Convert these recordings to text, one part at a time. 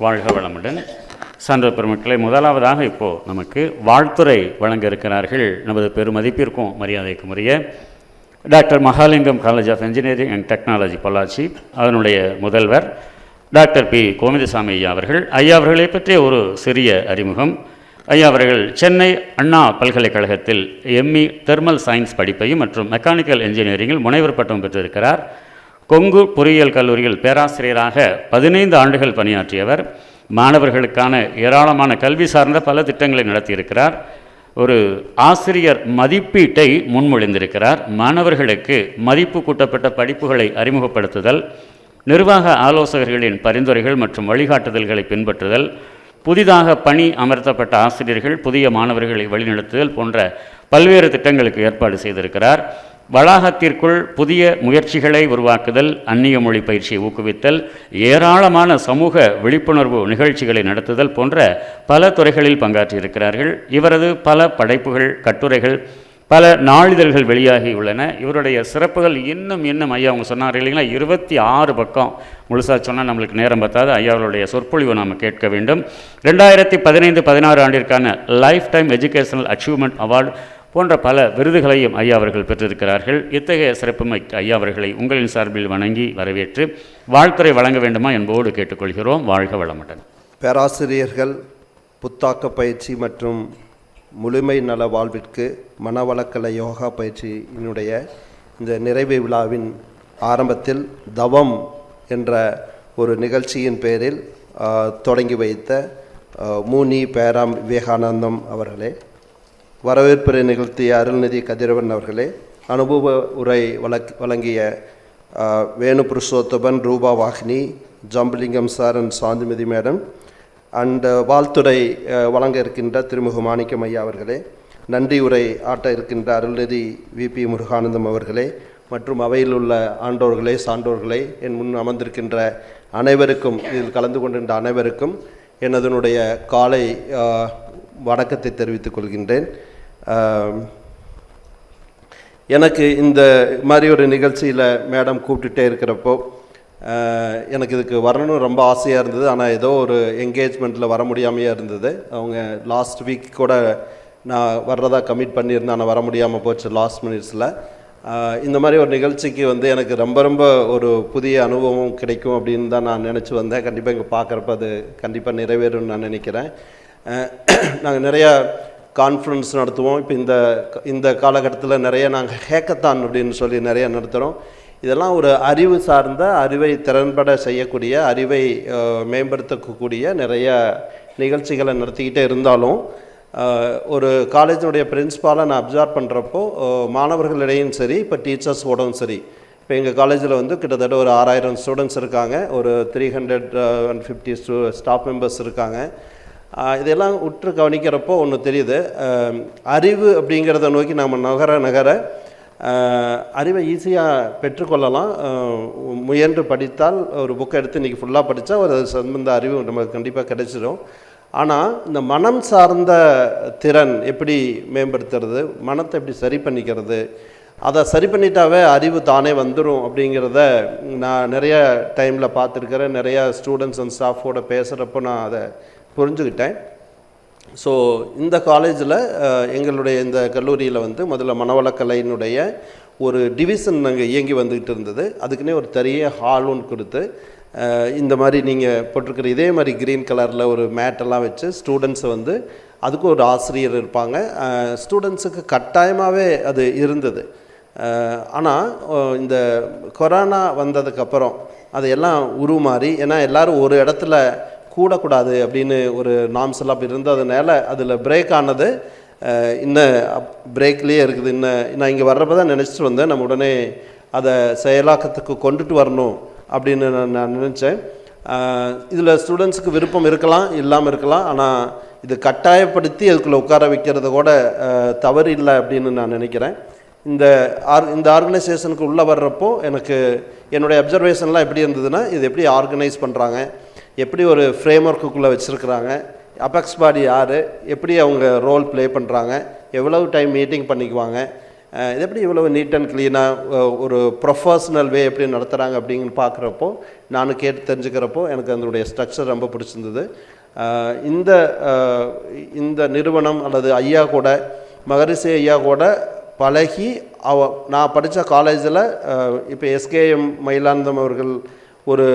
வாழ்க வளமுடன். சான்ற பெருமக்களை முதலாவதாக இப்போது நமக்கு வாழ்த்துரை வழங்க இருக்கிறார்கள் நமது பெருமதிப்பிற்கும் மரியாதைக்கும் உரிய doctor Mahalingam college of engineering and technology Pollachi அதனுடைய முதல்வர் டாக்டர் பி. கோவிந்தசாமி ஐயா அவர்கள். ஐயா அவர்களை பற்றிய ஒரு சிறிய அறிமுகம். ஐயா அவர்கள் சென்னை அண்ணா பல்கலைக்கழகத்தில் எம்இ தெர்மல் சயின்ஸ் படிப்பையும் மற்றும் மெக்கானிக்கல் இன்ஜினியரிங்கில் முனைவர் பட்டம் பெற்றிருக்கிறார். கொங்கு பொறியியல் கல்லூரியில் பேராசிரியராக பதினைந்து ஆண்டுகள் பணியாற்றியவர். மாணவர்களுக்கான ஏராளமான கல்வி சார்ந்த பல திட்டங்களை நடத்தியிருக்கிறார். ஒரு ஆசிரியர் மதிப்பீட்டை முன்மொழிந்திருக்கிறார். மாணவர்களுக்கு மதிப்பு கூட்டப்பட்ட படிப்புகளை அறிமுகப்படுத்துதல் நிர்வாக ஆலோசகர்களின் பரிந்துரைகள் மற்றும் வழிகாட்டுதல்களை பின்பற்றுதல் புதிதாக பணி அமர்த்தப்பட்ட ஆசிரியர்கள் புதிய மாணவர்களை வழிநடத்துதல் போன்ற பல்வேறு திட்டங்களுக்கு ஏற்பாடு செய்திருக்கிறார். வளாகத்திற்குள் புதிய முயற்சிகளை உருவாக்குதல் அந்நிய மொழி பயிற்சியை ஊக்குவித்தல் ஏராளமான சமூக விழிப்புணர்வு நிகழ்ச்சிகளை நடத்துதல் போன்ற பல துறைகளில் பங்காற்றியிருக்கிறார்கள். இவரது பல படைப்புகள் கட்டுரைகள் பல நாளிதழ்கள் வெளியாகியுள்ளன இவருடைய சிறப்புகள் இன்னும் இன்னும் ஐயா அவங்க சொன்னார் இல்லைங்களா? இருபத்தி ஆறு பக்கம் முழுசாக சொன்னால் நம்மளுக்கு நேரம் பத்தாது. ஐயாவுடைய சொற்பொழிவு நாம் கேட்க வேண்டும். ரெண்டாயிரத்தி பதினைந்து பதினாறு ஆண்டிற்கான life time educational achievement award போன்ற பல விருதுகளையும் ஐயா அவர்கள் பெற்றிருக்கிறார்கள். இத்தகைய சிறப்புமிக்க ஐயா அவர்களை உங்களின் சார்பில் வணங்கி வரவேற்று வாழ்த்துறை வழங்க வேண்டுமா என்போடு கேட்டுக்கொள்கிறோம். வாழ்க வளமுடன். பேராசிரியர்கள் புத்தாக்க பயிற்சி மற்றும் முழுமை நல வாழ்விற்கு மனவளக்கலை யோகா பயிற்சியினுடைய இந்த நிறைவு விழாவின் ஆரம்பத்தில் தவம் என்ற ஒரு நிகழ்ச்சியின் பேரில் தொடங்கி வைத்த மூனி பேராம் விவேகானந்தம் அவர்களே வரவேற்புரை நிகழ்த்திய அருள்நிதி கதிரவன் அவர்களே அனுபவ உரை வழக் வழங்கிய Venu Purushothaman Rupa Vahini Jambulingam sir and Santhimathi madam and வாழ்த்துறை வழங்க இருக்கின்ற திருமுக மாணிக்கம் ஐயா அவர்களே நன்றி உரை ஆட்ட இருக்கின்ற அருள்நிதி விபி முருகானந்தம் அவர்களே மற்றும் அவையில் உள்ள ஆண்டோர்களே சான்றோர்களே என் முன் அமர்ந்திருக்கின்ற அனைவருக்கும் இதில் கலந்து கொண்டிருந்த அனைவருக்கும் எனதனுடைய காலை வணக்கத்தை தெரிவித்துக் கொள்கின்றேன். எனக்கு இந்த மாதிரி ஒரு நிகழ்ச்சியில் மேடம் கூப்பிட்டுட்டே இருக்கிறப்போ எனக்கு இதுக்கு வரணும்னு ரொம்ப ஆசையாக இருந்தது. ஆனால் ஏதோ ஒரு என்கேஜ்மெண்ட்டில் வர முடியாமையே இருந்தது. அவங்க லாஸ்ட் வீக் கூட நான் வர்றதா கமிட் பண்ணியிருந்தேன். ஆனால் வர முடியாமல் போச்சு லாஸ்ட் மினிட்ஸில் இந்த மாதிரி ஒரு நிகழ்ச்சிக்கு வந்து எனக்கு ரொம்ப ரொம்ப ஒரு புதிய அனுபவம் கிடைக்கும் அப்படின்னு தான் நான் நினச்சி வந்தேன். கண்டிப்பாக இங்கே பார்க்குறப்ப அது கண்டிப்பாக நிறைவேறும்னு நான் நினைக்கிறேன். நாங்கள் நிறையா கான்ஃபரன்ஸ் நடத்துவோம். இப்போ இந்த இந்த காலகட்டத்தில் நிறைய நாங்கள் ஹேக்கத்தான் அப்படின்னு சொல்லி நிறைய நடத்துகிறோம் இதெல்லாம் ஒரு அறிவு சார்ந்த அறிவை திறன்பட செய்யக்கூடிய அறிவை மேம்படுத்தக்கூடிய நிறைய நிகழ்ச்சிகளை நடத்திக்கிட்டே இருந்தாலும் ஒரு காலேஜினுடைய பிரின்ஸ்பாலை நான் அப்சர்வ் பண்ணுறப்போ மாணவர்களிடையும் சரி இப்போ டீச்சர்ஸோடவும் சரி இப்போ எங்கள் காலேஜில் வந்து கிட்டத்தட்ட ஒரு ஆறாயிரம் ஸ்டூடெண்ட்ஸ் இருக்காங்க. ஒரு three hundred and fifty stu staff members இருக்காங்க. இதெல்லாம் உற்று கவனிக்கிறப்போ ஒன்று தெரியுது. அறிவு அப்படிங்கிறத நோக்கி நாம் நகர நகர அறிவை ஈஸியாக பெற்றுக்கொள்ளலாம். முயன்று படித்தால் ஒரு புக்கை எடுத்து இன்றைக்கி ஃபுல்லாக படித்தா ஒரு சம்பந்த அறிவு நமக்கு கண்டிப்பாக கிடைச்சிடும் ஆனால் இந்த மனம் சார்ந்த திறன் எப்படி மேம்படுத்துறது மனத்தை எப்படி சரி பண்ணிக்கிறது அதை சரி பண்ணிட்டாவே அறிவு தானே வந்துடும் அப்படிங்கிறத நான் நிறைய டைமில் பார்த்துருக்கிறேன். நிறையா ஸ்டூடெண்ட்ஸ் அண்ட் ஸ்டாஃபோட பேசுகிறப்போ நான் அதை புரிஞ்சுக்கிட்டேன். ஸோ இந்த காலேஜில் எங்களுடைய இந்த கல்லூரியில் வந்து முதல்ல மனவளக்கலையினுடைய ஒரு டிவிஷன் நாங்கள் இயங்கி வந்துக்கிட்டு இருந்தது. அதுக்குன்னே ஒரு தரிய ஹால் ஒன்று கொடுத்து இந்த மாதிரி நீங்கள் போட்டிருக்கிற இதே மாதிரி க்ரீன் கலரில் ஒரு மேட்டெல்லாம் வச்சு ஸ்டூடெண்ட்ஸை வந்து அதுக்கு ஒரு ஆசிரியர் இருப்பாங்க. ஸ்டூடெண்ட்ஸுக்கு கட்டாயமாகவே அது இருந்தது. ஆனால் இந்த கொரோனா வந்ததுக்கப்புறம் அதையெல்லாம் உருமாறி ஏன்னா எல்லோரும் ஒரு இடத்துல கூடக்கூடாது அப்படின்னு ஒரு நாம்ஸ் எல்லாம் அப்படி இருந்ததுனால அதில் பிரேக் ஆனது இன்னும் பிரேக்லேயே இருக்குது. இன்னும் நான் இங்கே வர்றப்ப தான் நினச்சிட்டு வந்தேன். நம்ம உடனே அதை செயலாக்கத்துக்கு கொண்டுட்டு வரணும் அப்படின்னு நான் நான் நினச்சேன். இதில் ஸ்டூடெண்ட்ஸுக்கு விருப்பம் இருக்கலாம் இல்லாமல் இருக்கலாம். ஆனால் இது கட்டாயப்படுத்தி அதுக்குள்ளே உட்கார வைக்கிறது கூட தவறு இல்லை அப்படின்னு நான் நினைக்கிறேன். இந்த ஆர் இந்த ஆர்கனைசேஷனுக்கு உள்ளே வர்றப்போ எனக்கு என்னுடைய அப்சர்வேஷன்லாம் எப்படி இருந்ததுன்னா இது எப்படி ஆர்கனைஸ் பண்ணுறாங்க எப்படி ஒரு ஃப்ரேம் ஒர்க்குள்ளே வச்சுருக்குறாங்க? அபெக்ஸ் பாடி யார்? எப்படி அவங்க ரோல் ப்ளே பண்ணுறாங்க எவ்வளவு டைம் மீட்டிங் பண்ணிக்குவாங்க? இது எப்படி இவ்வளவு நீட் அண்ட் க்ளீனாக ஒரு ப்ரொஃபஷ்னல் வே எப்படி நடத்துகிறாங்க அப்படின்னு பார்க்குறப்போ நான் கேட்டு தெரிஞ்சுக்கிறப்போ எனக்கு அதனுடைய ஸ்ட்ரக்சர் ரொம்ப பிடிச்சிருந்தது. இந்த இந்த நிறுவனம் அல்லது ஐயா கூட மகரிஷி ஐயா கூட பழகி அவ நான் படித்த காலேஜில் இப்போ எஸ்கேஎம் மயிலாந்தம் அவர்கள் ஒரு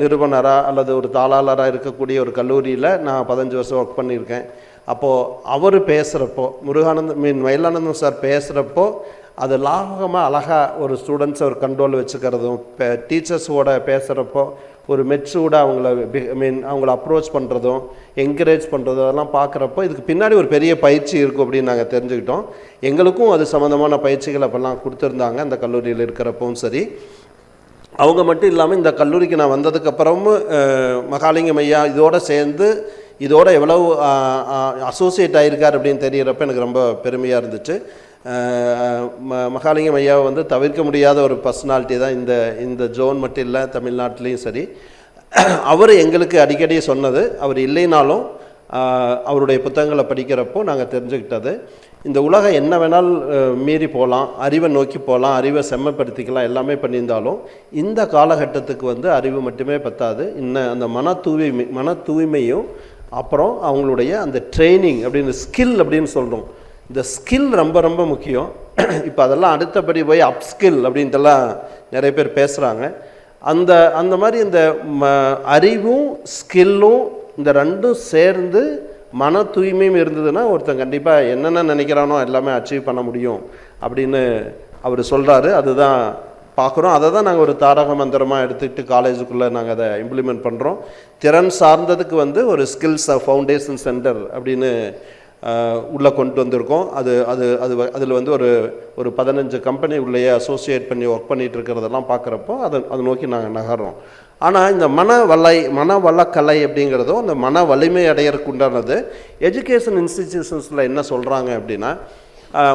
நிறுவனராக அல்லது ஒரு தாளாளராக இருக்கக்கூடிய ஒரு கல்லூரியில் நான் பதினஞ்சு வருஷம் ஒர்க் பண்ணியிருக்கேன். அப்போது அவர் பேசுகிறப்போ முருகானந்தம் மீன் மயிலானந்தம் சார் பேசுகிறப்போ அது லாகமாக அழகாக ஒரு ஸ்டூடெண்ட்ஸை ஒரு கண்ட்ரோல் வச்சுக்கிறதும் டீச்சர்ஸோட பேசுகிறப்போ ஒரு மெச்சூர்டாக அவங்கள மீன் அவங்கள அப்ரோச் பண்ணுறதும் என்கரேஜ் பண்ணுறதும் அதெல்லாம் பார்க்குறப்போ இதுக்கு பின்னாடி ஒரு பெரிய பயிற்சி இருக்கும் அப்படின்னு நாங்கள் தெரிஞ்சுக்கிட்டோம். எங்களுக்கும் அது சம்மந்தமான பயிற்சிகள் அப்போல்லாம் கொடுத்துருந்தாங்க அந்த கல்லூரியில் இருக்கிறப்பவும் சரி. அவங்க மட்டும் இல்லாமல் இந்த கல்லூரிக்கு நான் வந்ததுக்கப்புறமும் மகாலிங்கம் ஐயா இதோடு சேர்ந்து இதோட எவ்வளவு அசோசியேட் ஆகியிருக்கார் அப்படின்னு தெரிகிறப்ப எனக்கு ரொம்ப பெருமையாக இருந்துச்சு. ம மகாலிங்கம் ஐயாவை வந்து தவிர்க்க முடியாத ஒரு பர்சனாலிட்டி தான் இந்த இந்த ஜோன் மட்டும் இல்லை தமிழ்நாட்டிலையும் சரி. அவர் எங்களுக்கு அடிக்கடி சொன்னது அவர் இல்லைனாலும் அவருடைய புத்தகங்களை படிக்கிறப்போ நாங்கள் தெரிஞ்சுக்கிட்டது. இந்த உலகம் என்ன வேணாலும் மீறி போகலாம் அறிவை நோக்கி போகலாம் அறிவை செம்மப்படுத்திக்கலாம் எல்லாமே பண்ணியிருந்தாலும் இந்த காலகட்டத்துக்கு வந்து அறிவு மட்டுமே பத்தாது. இன்னும் அந்த மன தூய்மை மன தூய்மையும் அப்புறம் அவங்களுடைய அந்த ட்ரைனிங் அப்படின்னு ஸ்கில் அப்படின்னு சொல்கிறோம் இந்த ஸ்கில் ரொம்ப ரொம்ப முக்கியம். இப்போ அதெல்லாம் அடுத்தபடி போய் அப் ஸ்கில் அப்படின்ட்டுலாம் நிறைய பேர் பேசுகிறாங்க அந்த அந்த மாதிரி இந்த ம அறிவும் ஸ்கில்லும் இந்த ரெண்டும் சேர்ந்து மன தூய்மையும் இருந்ததுன்னா ஒருத்தன் கண்டிப்பாக என்னென்ன நினைக்கிறானோ எல்லாமே அச்சீவ் பண்ண முடியும் அப்படின்னு அவர் சொல்கிறாரு அதுதான் பார்க்குறோம். அதை தான் நாங்கள் ஒரு தாரக மந்திரமாக எடுத்துக்கிட்டு காலேஜுக்குள்ளே நாங்கள் அதை இம்ப்ளிமெண்ட் பண்ணுறோம் திறன் சார்ந்ததுக்கு வந்து ஒரு ஸ்கில்ஸ் ஃபவுண்டேஷன் சென்டர் அப்படின்னு உள்ளே கொண்டு வந்திருக்கோம். அது அது அது அதில் வந்து ஒரு ஒரு பதினஞ்சு கம்பெனி உள்ளேயே அசோசியேட் பண்ணி ஒர்க் பண்ணிகிட்டு இருக்கிறதெல்லாம் பார்க்குறப்போ அதை அதை நோக்கி நாங்கள் நகர்றோம். ஆனால் இந்த மன வலை மன வளக்கலை அப்படிங்கிறதும் அந்த மன வலிமை அடையறதுக்கு உண்டானது. எஜுகேஷன் இன்ஸ்டிடியூஷன்ஸில் என்ன சொல்கிறாங்க அப்படின்னா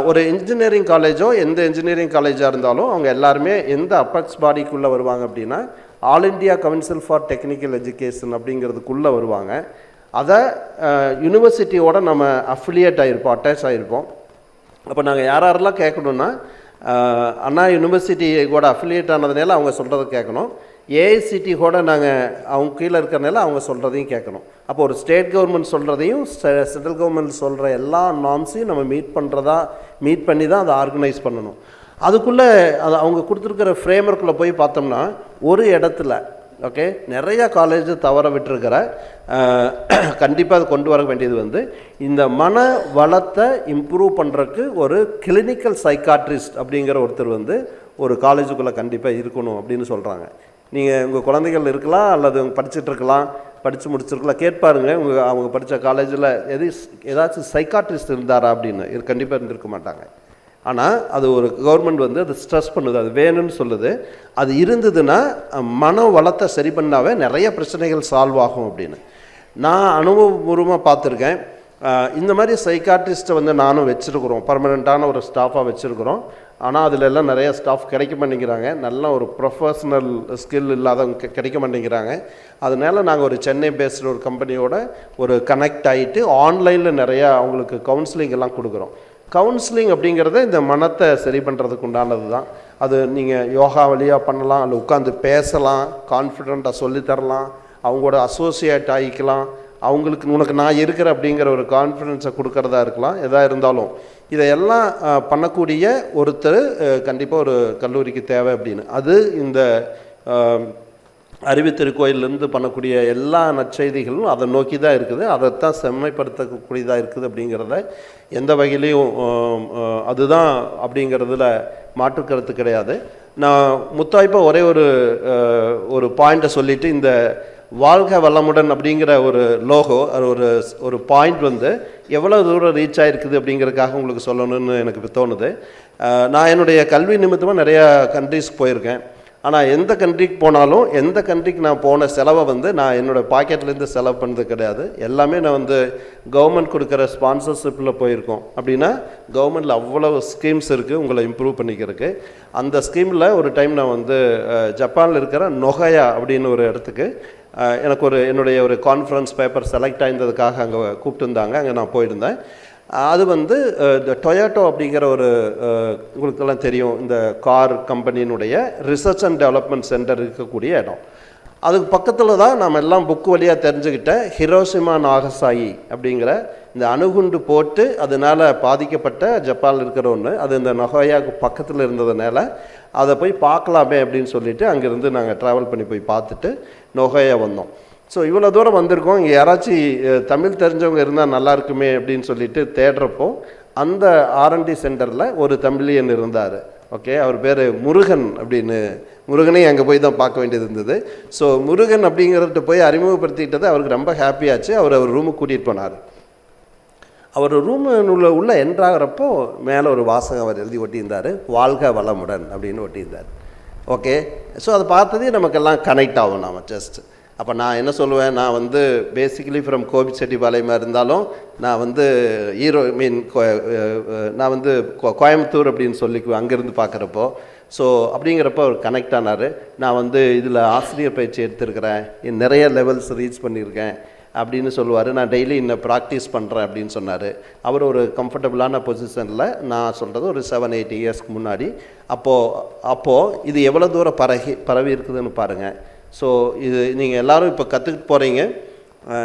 ஒரு இன்ஜினியரிங் காலேஜோ எந்த இன்ஜினியரிங் காலேஜாக இருந்தாலும் அவங்க எல்லாருமே எந்த அப்பக்ஸ் பாடிக்குள்ளே வருவாங்க அப்படின்னா All India Council for Technical Education அப்படிங்கிறதுக்குள்ளே வருவாங்க. அதை யூனிவர்சிட்டியோட நம்ம அஃபிலியேட் ஆகிருப்போம் அட்டாச் ஆகிருப்போம் அப்போ நாங்கள் யார் யாரெல்லாம் கேட்கணுன்னா அண்ணா யூனிவர்சிட்டி கூட அஃபிலியேட் ஆனதுனால அவங்க சொல்கிறத கேட்கணும். ஏஐசிடி கூட நாங்கள் அவங்க கீழே இருக்கிறனால அவங்க சொல்கிறதையும் கேட்கணும். அப்போ ஒரு ஸ்டேட் கவர்மெண்ட் சொல்கிறதையும் சென்ட்ரல் கவர்மெண்ட் சொல்கிற எல்லா நார்ம்ஸையும் நம்ம மீட் பண்ணுறதா மீட் பண்ணி தான் அதை ஆர்கனைஸ் பண்ணணும். அதுக்குள்ளே அது அவங்க கொடுத்துருக்கிற ஃப்ரேமர்க்குள்ளே போய் பார்த்தோம்னா ஒரு இடத்துல ஓகே நிறையா காலேஜ் தவற விட்டுருக்கிற கண்டிப்பாக அது கொண்டு வர வேண்டியது வந்து இந்த மன வளத்தை இம்ப்ரூவ் பண்ணுறதுக்கு ஒரு கிளினிக்கல் சைக்காட்ரிஸ்ட் அப்படிங்கிற ஒருத்தர் வந்து ஒரு காலேஜுக்குள்ளே கண்டிப்பாக இருக்கணும் அப்படின்னு சொல்கிறாங்க நீங்கள் உங்கள் குழந்தைகள் இருக்கலாம் அல்லது அவங்க படிச்சுட்டு இருக்கலாம் படித்து முடிச்சிருக்கலாம் கேட்பாருங்க உங்கள் அவங்க படித்த காலேஜில் எது ஏதாச்சும் சைக்காட்ரிஸ்ட் இருந்தாரா அப்படின்னு. இது கண்டிப்பாக இருந்திருக்க மாட்டாங்க. ஆனால் அது ஒரு கவர்மெண்ட் வந்து அது ஸ்ட்ரெஸ் பண்ணுது அது வேணும்னு சொல்லுது. அது இருந்ததுன்னா மன வளத்தை சரி பண்ணாவே நிறைய பிரச்சனைகள் சால்வ் ஆகும் அப்படின்னு. நான் அனுபவபூர்வமாக பார்த்துருக்கேன். இந்த மாதிரி சைக்காட்ரிஸ்ட்டை வந்து நானும் வச்சுருக்குறோம். பர்மனெண்ட்டான ஒரு ஸ்டாஃபாக வச்சுருக்குறோம். ஆனால் அதில் எல்லாம் நிறையா ஸ்டாஃப் கிடைக்க மாட்டேங்கிறாங்க. நல்ல ஒரு ப்ரொஃபஷ்னல் ஸ்கில் இல்லாதவங்க கிடைக்க மாட்டேங்கிறாங்க. அதனால நாங்கள் ஒரு சென்னை பேஸ்டு ஒரு கம்பெனியோட ஒரு கனெக்ட் ஆகிட்டு ஆன்லைனில் நிறையா அவங்களுக்கு கவுன்சிலிங் எல்லாம் கொடுக்குறோம். கவுன்சிலிங் அப்படிங்கிறத இந்த மனத்தை சரி பண்ணுறதுக்கு உண்டானது தான். அது நீங்கள் யோகா வழியாக பண்ணலாம் அல்ல உட்காந்து பேசலாம் கான்ஃபிடெண்ட்டாக சொல்லித்தரலாம் அவங்களோட அசோசியேட் ஆகிக்கலாம் அவங்களுக்கு உனக்கு நான் இருக்கிற அப்படிங்கிற ஒரு கான்ஃபிடென்ஸை கொடுக்கறதா இருக்கலாம் எதாக இருந்தாலும். இதையெல்லாம் பண்ணக்கூடிய ஒருத்தர் கண்டிப்பாக ஒரு கல்லூரிக்கு தேவை அப்படின்னு. அது இந்த அறிவு திருக்கோயிலிருந்து பண்ணக்கூடிய எல்லா நற்செய்திகளும் அதை நோக்கி தான் இருக்குது. அதைத்தான் செம்மைப்படுத்தக்கூடியதாக இருக்குது அப்படிங்கிறத எந்த வகையிலையும் அதுதான் அப்படிங்கிறதுல மாற்றுக்கருத்து கிடையாது. நான் முத்தாய்ப்பாக ஒரே ஒரு ஒரு பாயிண்ட்டை சொல்லிட்டு இந்த வாழ்க வளமுடன் அப்படிங்கிற ஒரு லோகோ அது ஒரு ஒரு பாயிண்ட் வந்து எவ்வளோ தூரம் ரீச் ஆகிருக்குது அப்படிங்கிறதுக்காக உங்களுக்கு சொல்லணும்னு எனக்கு தோணுது. நான் என்னுடைய கல்வி நிமித்தமாக நிறையா கண்ட்ரீஸ்க்கு போயிருக்கேன். ஆனால் எந்த கண்ட்ரிக்கு போனாலும் எந்த கண்ட்ரிக்கு நான் போன செலவை வந்து நான் என்னோடய பாக்கெட்லேருந்து செலவு பண்ணது கிடையாது. எல்லாமே நான் வந்து கவர்மெண்ட் கொடுக்குற ஸ்பான்சர்ஷிப்பில் போயிருக்கோம். அப்படின்னா கவர்மெண்டில் அவ்வளோ ஸ்கீம்ஸ் இருக்குது உங்களை இம்ப்ரூவ் பண்ணிக்கிறதுக்கு. அந்த ஸ்கீமில் ஒரு டைம் நான் வந்து ஜப்பானில் இருக்கிற நொகையா அப்படின்னு ஒரு இடத்துக்கு எனக்கு ஒரு என்னுடைய ஒரு கான்ஃபரன்ஸ் பேப்பர் செலக்ட் ஆயிருந்ததுக்காக அங்கே கூப்பிட்டு இருந்தாங்க. அங்கே நான் போயிருந்தேன். அது வந்து இந்த டொயோட்டோ அப்படிங்கிற ஒரு உங்களுக்கெல்லாம் தெரியும் இந்த கார் கம்பெனியினுடைய ரிசர்ச் அண்ட் டெவலப்மெண்ட் சென்டர் இருக்கக்கூடிய இடம். அதுக்கு பக்கத்தில் தான் நாம் எல்லாம் புக்கு வழியாக தெரிஞ்சுக்கிட்ட ஹிரோசிமா நாகசாயி அப்படிங்கிற இந்த அணுகுண்டு போட்டு அதனால் பாதிக்கப்பட்ட ஜப்பானில் இருக்கிற ஒன்று அது இந்த நொஹோயாவுக்கு பக்கத்தில் இருந்ததுனால அதை போய் பார்க்கலாமே அப்படின்னு சொல்லிட்டு அங்கேருந்து நாங்கள் ட்ராவல் பண்ணி போய் பார்த்துட்டு நொஹோயா வந்தோம். ஸோ இவ்வளோ தூரம் வந்திருக்கோம். இங்கே யாராச்சும் தமிழ் தெரிஞ்சவங்க இருந்தால் நல்லா இருக்குமே அப்படின்னு சொல்லிட்டு தேடுறப்போ அந்த ஆர்என்டி சென்டரில் ஒரு தமிழியன் இருந்தார். ஓகே? அவர் பேர் முருகன் அப்படின்னு. முருகனையும் அங்கே போய் தான் பார்க்க வேண்டியது இருந்தது. ஸோ முருகன் அப்படிங்கிறத போய் அறிமுகப்படுத்திக்கிட்டது அவருக்கு ரொம்ப ஹாப்பியாச்சு அவர் அவர் ரூமுக்கு கூட்டிகிட்டு போனார். அவர் ரூமு உள்ள உள்ள என்ட்ராகிறப்போ மேலே ஒரு வாசகம் அவர் எழுதி ஒட்டியிருந்தார். வாழ்க வளமுடன் அப்படின்னு ஒட்டியிருந்தார். ஓகே? ஸோ அதை பார்த்ததே நமக்கெல்லாம் கனெக்ட் ஆகும் நம்ம ஜஸ்ட்டு அப்போ நான் என்ன சொல்லுவேன்? நான் வந்து பேசிக்கலி ஃப்ரம் கோபிச்செட்டிப்பாளையமாக இருந்தாலும் நான் வந்து ஈரோ மீன் நான் வந்து கோ- கோயம்புத்தூர் அப்படின்னு சொல்லிக்குவேன் அங்கேருந்து பார்க்குறப்போ ஸோ அப்படிங்கிறப்ப அவர் கனெக்ட் ஆனார். நான் வந்து இதில் ஆசிரியர் பயிற்சி எடுத்திருக்கிறேன். நிறைய லெவல்ஸ் ரீச் பண்ணியிருக்கேன் அப்படின்னு சொல்லுவார். நான் டெய்லி இன்னும் ப்ராக்டிஸ் பண்ணுறேன் அப்படின்னு சொன்னார். அவர் ஒரு கம்ஃபர்டபுளான பொசிஷனில் நான் சொல்கிறது ஒரு செவன் எயிட் இயர்ஸ்க்கு முன்னாடி. அப்போது அப்போது இது எவ்வளோ தூரம் பரகி பரவி இருக்குதுன்னு பாருங்கள் ஸோ இது நீங்கள் எல்லாரும் இப்போ கற்றுக்கிட்டு போகிறீங்க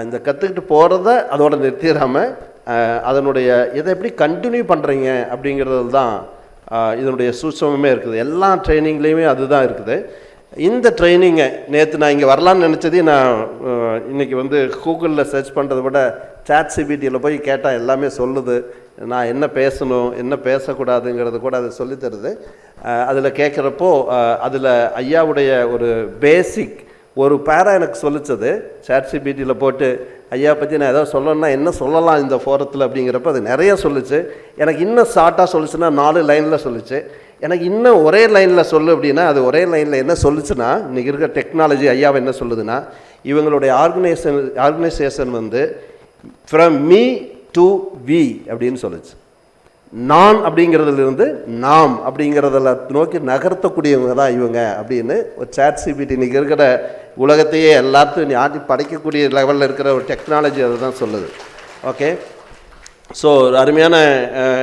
இந்த கற்றுக்கிட்டு போகிறத அதோட நிறுத்திடாமல் அதனுடைய இதை எப்படி கண்டினியூ பண்ணுறீங்க அப்படிங்கிறது தான் இதனுடைய சூட்சமே இருக்குது. எல்லா ட்ரைனிங்லேயுமே அதுதான் இருக்குது. இந்த ட்ரைனிங்கை நேற்று நான் இங்கே வரலான்னு நினச்சதே நான் இன்றைக்கி வந்து கூகுளில் சர்ச் பண்ணுறதை விட சாட் சிபிடியில் போய் கேட்டால் எல்லாமே சொல்லுது. நான் என்ன பேசணும் என்ன பேசக்கூடாதுங்கிறது கூட அதை சொல்லித்தருது அதில் கேட்குறப்போ அதில் ஐயாவுடைய ஒரு பேசிக் ஒரு பேரா எனக்கு சொல்லிச்சது. சாட் சிபிடியில் போட்டு ஐயா பற்றி நான் ஏதாவது சொல்லணும்னா என்ன சொல்லலாம் இந்த ஃபோரத்தில் அப்படிங்கிறப்ப அது நிறைய சொல்லுச்சு. எனக்கு இன்னும் ஷார்ட்டாக சொல்லுச்சுன்னா நாலு லைனில் சொல்லுச்சு. எனக்கு இன்னும் ஒரே லைனில் சொல்லு அப்படின்னா அது ஒரே லைனில் என்ன சொல்லுச்சுன்னா இன்றைக்கி இருக்கிற டெக்னாலஜி ஐயாவை என்ன சொல்லுதுன்னா இவங்களுடைய ஆர்கனைசேஷன் ஆர்கனைசேஷன் வந்து ஃப்ரம் மீ டு வி அப்படின்னு சொல்லுச்சு. நான் அப்படிங்கிறதுலேருந்து நாம் அப்படிங்கிறதில் நோக்கி நகர்த்தக்கூடியவங்க தான் இவங்க அப்படின்னு ஒரு சேட் சிபிடி இன்றைக்கி இருக்கிற உலகத்தையே எல்லாத்தையும் ஆட்டி படைக்கக்கூடிய லெவலில் இருக்கிற ஒரு டெக்னாலஜி அதை தான் சொல்லுது. ஓகே ஸோ ஒரு அருமையான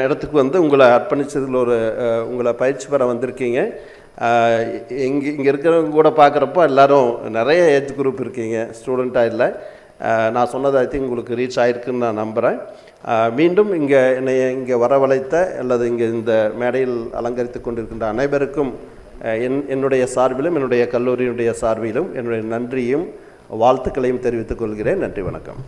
இடத்துக்கு வந்து உங்களை அர்ப்பணிச்சதில் ஒரு உங்களை பயிற்சி பெற வந்திருக்கீங்க. இங்கே இங்கே இருக்கிறவங்க கூட பார்க்குறப்போ எல்லோரும் நிறைய ஏஜ் குரூப் இருக்கீங்க. ஸ்டூடெண்ட்டாக இல்லை. நான் சொன்னது ஐ திங்க் உங்களுக்கு ரீச் ஆயிருக்குன்னு நான் நம்புகிறேன் மீண்டும் இங்கே என்னை இங்கே வரவழைத்த அல்லது இங்கே இந்த மேடையில் அலங்கரித்து கொண்டிருக்கின்ற அனைவருக்கும் என் என்னுடைய சார்பிலும் என்னுடைய கல்லூரியினுடைய சார்பிலும் என்னுடைய நன்றியும் வாழ்த்துக்களையும் தெரிவித்துக் கொள்கிறேன். நன்றி வணக்கம்.